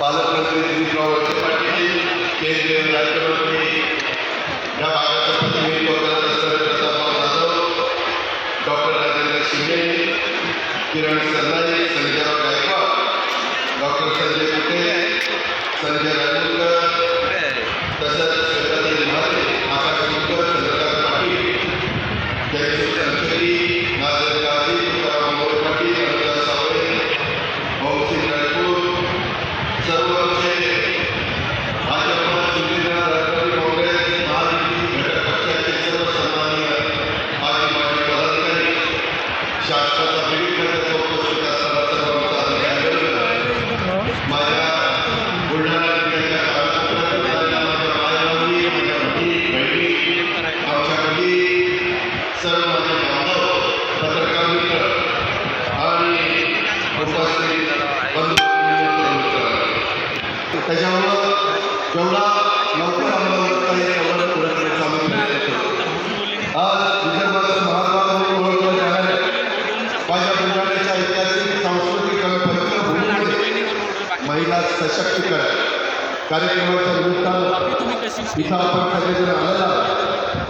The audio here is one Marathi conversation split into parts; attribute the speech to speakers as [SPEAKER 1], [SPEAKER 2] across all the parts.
[SPEAKER 1] पालक मंत्री श्री प्रवचन पाटील केंद्रीय राज्यमंत्री या भागाचा प्रतिनिधित्व करत असणारे प्रतापराव डॉक्टर राजेंद्र शिंदे किरण सरनाई संजयराव गायकवाड डॉक्टर संजय कुटे संजय राजूकर तसंच गजानन महाते आकाश चंद्रकांत पाटील जयसुख अंतरी सर्व माझे बांधव पत्रकार मित्र आणि उपस्थित त्याच्यामुळं जेवढा लवकर आम्हाला ओळखता येईल तेवढा पुढे करायचा आम्ही आज विदर्भाचं म्हणून ओळखलं माझ्या बुलढाण्याच्या ऐतिहासिक सांस्कृतिक आणि पवित्र भूमीमध्ये महिला सशक्तीकरण कार्यक्रमाच्या निमित्तानं इथं आपण सगळेजण आलेला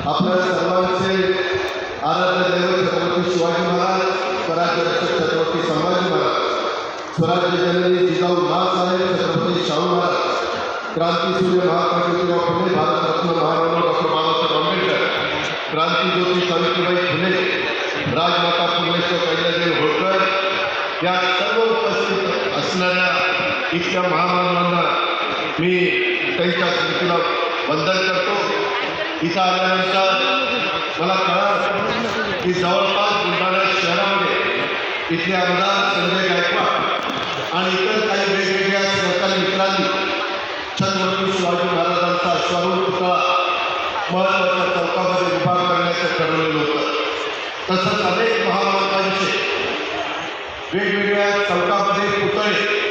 [SPEAKER 1] आपल्या सर्वांचे आराध्य दैवत छत्रपती शिवाजी महाराज स्वराज्य रक्षक छत्रपती संभाजी महाराज स्वराज्य जननी जिजाऊ महासाहेब छत्रपती शाहू महाराज क्रांतीसूर्य महात्मा ज्योतिराव फुले भारतरत्न महामानव डॉक्टर बाबासाहेब आंबेडकर क्रांतीज्योती सावित्रीबाई फुले राजमाता पुर्णेश्वर कैलादेव होळकर या सर्व उपस्थित असणाऱ्या इतक्या महामानवांना मी त्यांच्या स्मृतीला वंदन करतो इथं आल्यानंतर मला कळलं. की जवळपास बुलढाणा शहरामध्ये इथले आमदार संजय गायकवाड आणि इतर काही वेगवेगळ्या सहकारी मित्रांनी छत्रपती शिवाजी महाराजांचा अश्वारूढ पुतळा महत्त्वाच्या चौकामध्ये उभा करण्याचं ठरवलेलं होतं. तसंच अनेक महामार्गांचे वेगवेगळ्या चौकामध्ये पुतळे